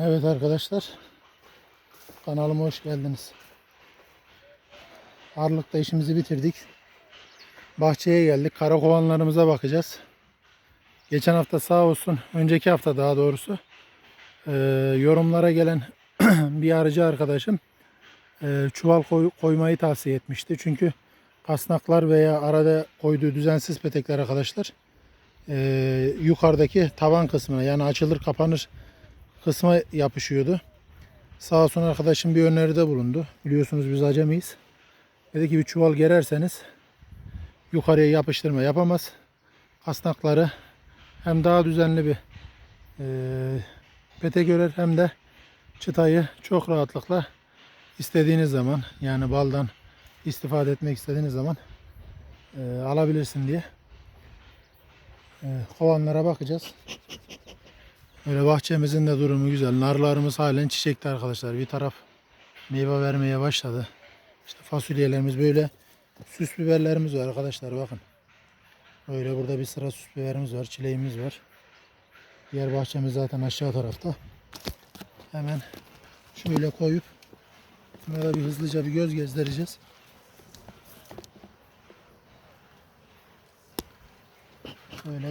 Evet arkadaşlar. Kanalıma hoş geldiniz. Arlıkta işimizi bitirdik. Bahçeye geldik. Karakovanlarımıza bakacağız. Geçen hafta sağ olsun, önceki hafta daha doğrusu eee, yorumlara gelen bir arıcı arkadaşım eee, çuval koy- koymayı tavsiye etmişti. Çünkü kasnaklar veya arada koyduğu düzensiz petekler arkadaşlar eee, yukarıdaki tavan kısmına yani açılır kapanır kısma yapışıyordu. Sağ olsun arkadaşım bir öneride bulundu. Biliyorsunuz biz acemiyiz. Dedi ki bir çuval gererseniz yukarıya yapıştırma yapamaz. Kasnakları hem daha düzenli bir e, pete görer hem de çıtayı çok rahatlıkla istediğiniz zaman yani baldan istifade etmek istediğiniz zaman e, alabilirsin diye e, kovanlara bakacağız. Böyle bahçemizin de durumu güzel. Narlarımız halen çiçekte arkadaşlar. Bir taraf meyve vermeye başladı. İşte fasulyelerimiz böyle süs biberlerimiz var arkadaşlar bakın. Böyle burada bir sıra süs biberimiz var. Çileğimiz var. Diğer bahçemiz zaten aşağı tarafta. Hemen şöyle koyup bunlara bir hızlıca bir göz gezdireceğiz. Şöyle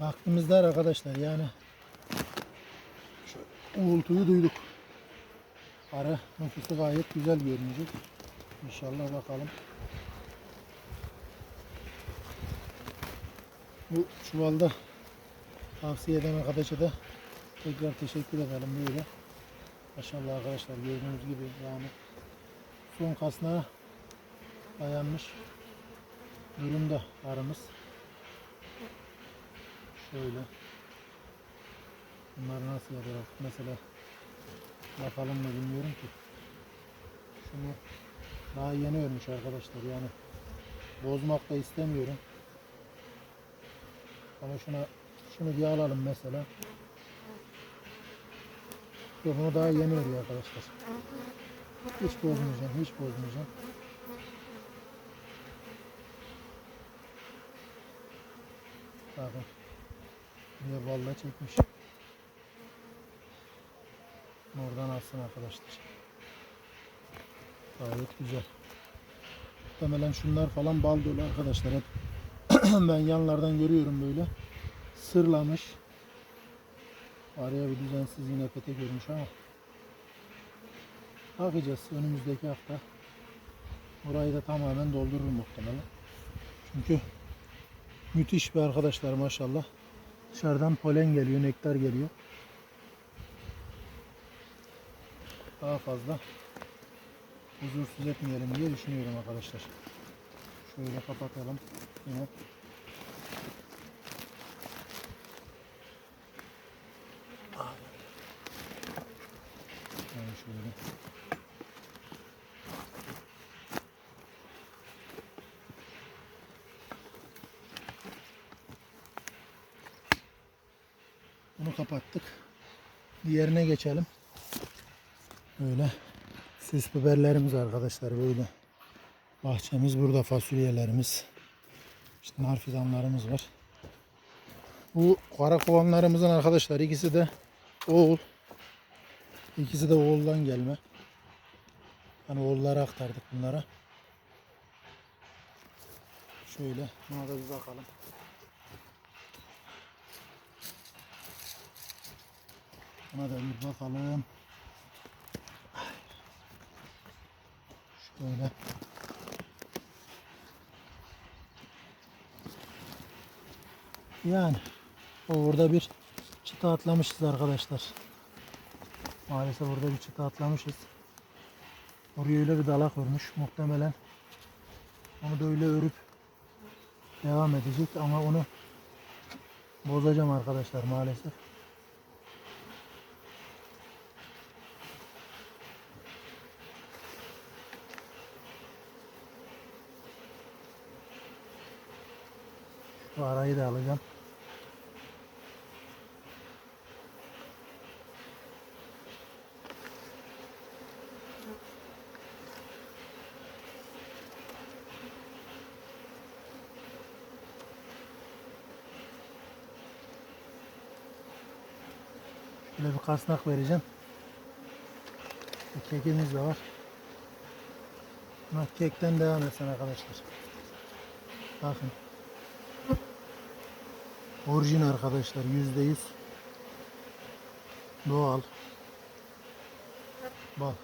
Baktığımızda arkadaşlar yani şu uğultuyu duyduk. Arı nüfusu gayet güzel görünecek. İnşallah bakalım. Bu çuvalda tavsiye eden arkadaşa da tekrar teşekkür edelim böyle. Maşallah arkadaşlar gördüğünüz gibi yani son kasnağa dayanmış durumda arımız. Şöyle. Bunları nasıl yapacağız? Mesela bakalım mı bilmiyorum ki. Şunu daha yeni ölmüş arkadaşlar yani. Bozmak da istemiyorum. Ama şuna şunu bir alalım mesela. Yok bunu daha yeni örüyor arkadaşlar. Hiç bozmayacağım, hiç bozmayacağım. Bakın. Buraya balla çekmiş. Oradan alsın arkadaşlar. Gayet güzel. Muhtemelen şunlar falan bal dolu arkadaşlar. Hep ben yanlardan görüyorum böyle. Sırlamış. Araya bir düzensiz yine pete görmüş ama. Bakacağız önümüzdeki hafta. Orayı da tamamen doldurur muhtemelen. Çünkü müthiş bir arkadaşlar maşallah. Dışarıdan polen geliyor, nektar geliyor. Daha fazla huzursuz etmeyelim diye düşünüyorum arkadaşlar. Şöyle kapatalım. Yine. Şöyle. Kapattık. Diğerine geçelim. Böyle süs biberlerimiz arkadaşlar böyle. Bahçemiz burada fasulyelerimiz. İşte nar fidanlarımız var. Bu kara kovanlarımızın arkadaşlar ikisi de oğul. İkisi de oğuldan gelme. Hani oğullara aktardık bunlara. Şöyle buna da bakalım. Buna da bir bakalım. Şöyle. Yani orada bir çıta atlamışız arkadaşlar. Maalesef orada bir çıta atlamışız. Oraya öyle bir dalak örmüş. Muhtemelen onu da öyle örüp devam edecek ama onu bozacağım arkadaşlar maalesef. Şu arayı da alacağım. Şöyle bir kasnak vereceğim. Kekimiz de var. Buna kekten devam etsin arkadaşlar. Bakın. Orijin arkadaşlar yüzde yüz. Doğal. Bak.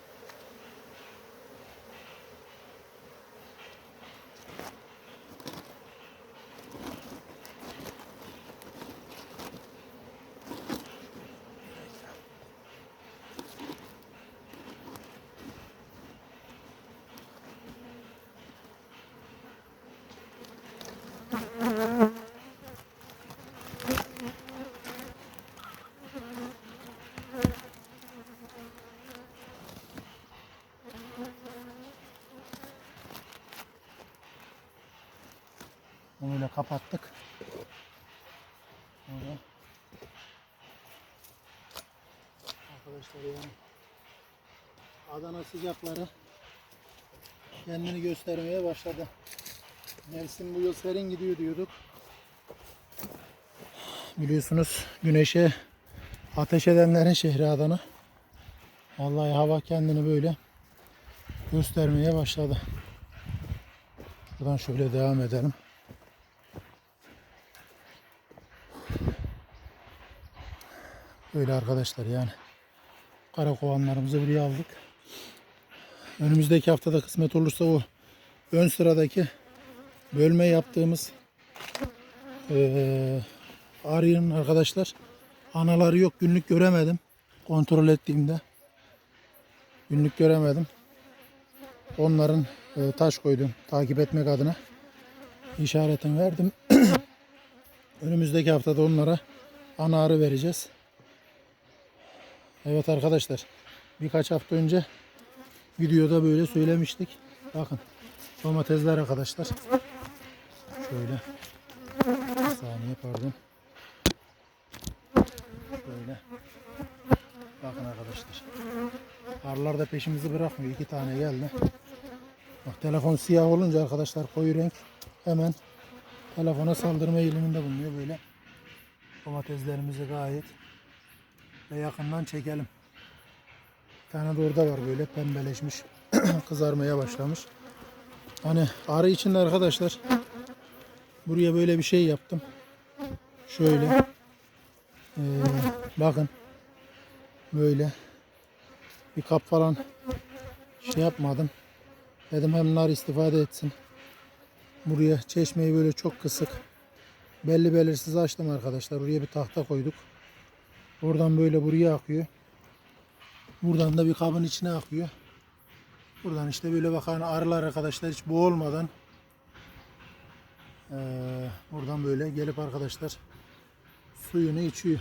Bunu öyle kapattık. Sonra Arkadaşlar yani Adana sıcakları kendini göstermeye başladı. Mevsim bu yıl serin gidiyor diyorduk. Biliyorsunuz güneşe ateş edenlerin şehri Adana. Vallahi hava kendini böyle göstermeye başladı. Buradan şöyle devam edelim. Öyle arkadaşlar yani. Karakovanlarımızı buraya aldık. Önümüzdeki haftada kısmet olursa o ön sıradaki bölme yaptığımız eee arayın arkadaşlar. Anaları yok günlük göremedim. Kontrol ettiğimde. Günlük göremedim. Onların e, taş koydum takip etmek adına. işaretini verdim. Önümüzdeki haftada onlara ana arı vereceğiz. Evet arkadaşlar. Birkaç hafta önce videoda böyle söylemiştik. Bakın domatesler arkadaşlar. Şöyle. Bir saniye pardon. Böyle. Bakın arkadaşlar. Arılar da peşimizi bırakmıyor. İki tane geldi. Bak telefon siyah olunca arkadaşlar koyu renk hemen telefona saldırma eğiliminde bulunuyor böyle. Domateslerimizi gayet ve yakından çekelim. Bir tane de orada var böyle pembeleşmiş. kızarmaya başlamış. Hani arı içinde arkadaşlar buraya böyle bir şey yaptım. Şöyle. Ee, bakın. Böyle. Bir kap falan şey yapmadım. Dedim hem nar istifade etsin. Buraya çeşmeyi böyle çok kısık. Belli belirsiz açtım arkadaşlar. Buraya bir tahta koyduk. Oradan böyle buraya akıyor. Buradan da bir kabın içine akıyor. Buradan işte böyle bakan arılar arkadaşlar hiç boğulmadan eee, buradan böyle gelip arkadaşlar suyunu içiyor.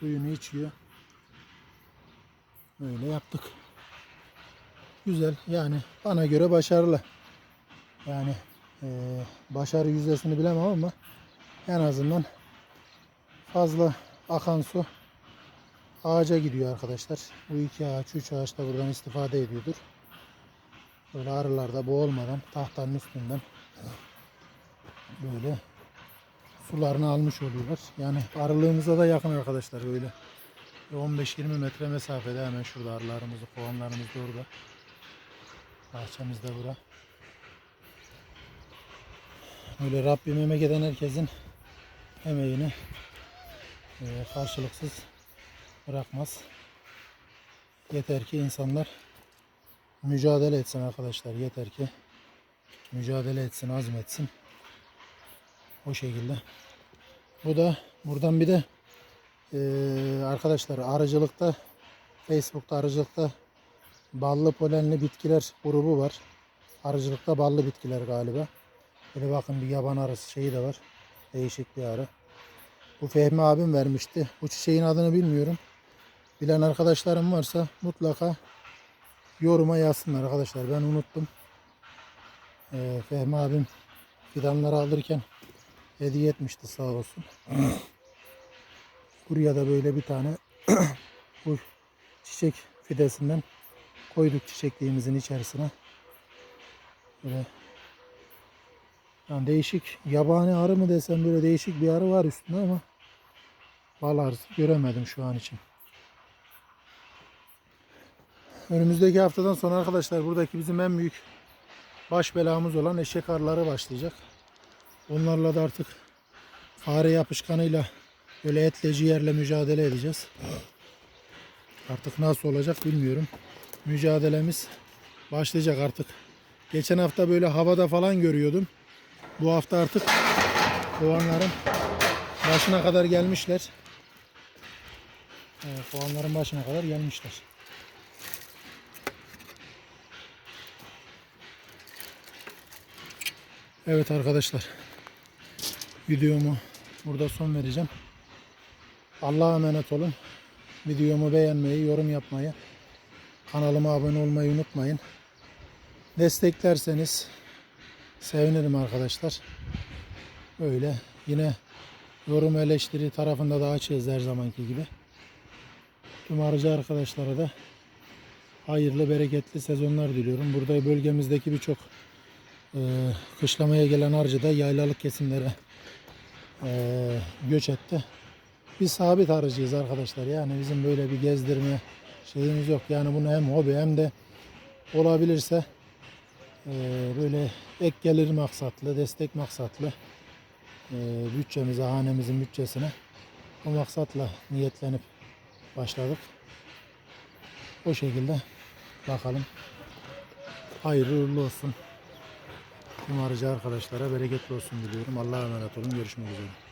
Suyunu içiyor. Böyle yaptık. Güzel yani bana göre başarılı. Yani eee, başarı yüzdesini bilemem ama en azından fazla akan su ağaca gidiyor arkadaşlar. Bu iki ağaç, üç ağaç da buradan istifade ediyordur. Böyle arılarda boğulmadan tahtanın üstünden böyle sularını almış oluyorlar. Yani arılığımıza da yakın arkadaşlar böyle. 15-20 metre mesafede hemen şurada arılarımız, kovanlarımız da orada. Bahçemiz de bura. Böyle Rabbim emek eden herkesin emeğini e, karşılıksız bırakmaz. Yeter ki insanlar mücadele etsin arkadaşlar. Yeter ki mücadele etsin, azmetsin. O şekilde. Bu da buradan bir de e, arkadaşlar arıcılıkta Facebook'ta arıcılıkta ballı polenli bitkiler grubu var. Arıcılıkta ballı bitkiler galiba. Böyle bakın bir yaban arısı şeyi de var. Değişik bir arı. Bu Fehmi abim vermişti. Bu çiçeğin adını bilmiyorum. Bilen arkadaşlarım varsa mutlaka yoruma yazsınlar arkadaşlar. Ben unuttum. Ee, Fehmi abim fidanları alırken hediye etmişti sağ olsun. Buraya da böyle bir tane bu çiçek fidesinden koyduk çiçekliğimizin içerisine. Böyle yani değişik yabani arı mı desem böyle değişik bir arı var üstünde ama bal arzı göremedim şu an için. Önümüzdeki haftadan sonra arkadaşlar buradaki bizim en büyük baş belamız olan eşek arıları başlayacak. Onlarla da artık fare yapışkanıyla böyle etle ciğerle mücadele edeceğiz. Artık nasıl olacak bilmiyorum. Mücadelemiz başlayacak artık. Geçen hafta böyle havada falan görüyordum. Bu hafta artık kovanların başına kadar gelmişler. Evet, kovanların başına kadar gelmişler. Evet arkadaşlar. Videomu burada son vereceğim. Allah'a emanet olun. Videomu beğenmeyi, yorum yapmayı, kanalıma abone olmayı unutmayın. Desteklerseniz sevinirim arkadaşlar. Böyle yine yorum eleştiri tarafında da açığız her zamanki gibi. Tüm arıcı arkadaşlara da hayırlı, bereketli sezonlar diliyorum. Burada bölgemizdeki birçok e, kışlamaya gelen arıcı da yaylalık kesimlere e, göç etti. Biz sabit arıcıyız arkadaşlar. Yani bizim böyle bir gezdirme şeyimiz yok. Yani bunu hem hobi hem de olabilirse böyle ek gelir maksatlı, destek maksatlı e, bütçemize, hanemizin bütçesine o maksatla niyetlenip başladık. O şekilde bakalım. Hayırlı uğurlu olsun. Tüm arıcı arkadaşlara bereketli olsun diliyorum. Allah'a emanet olun. Görüşmek üzere.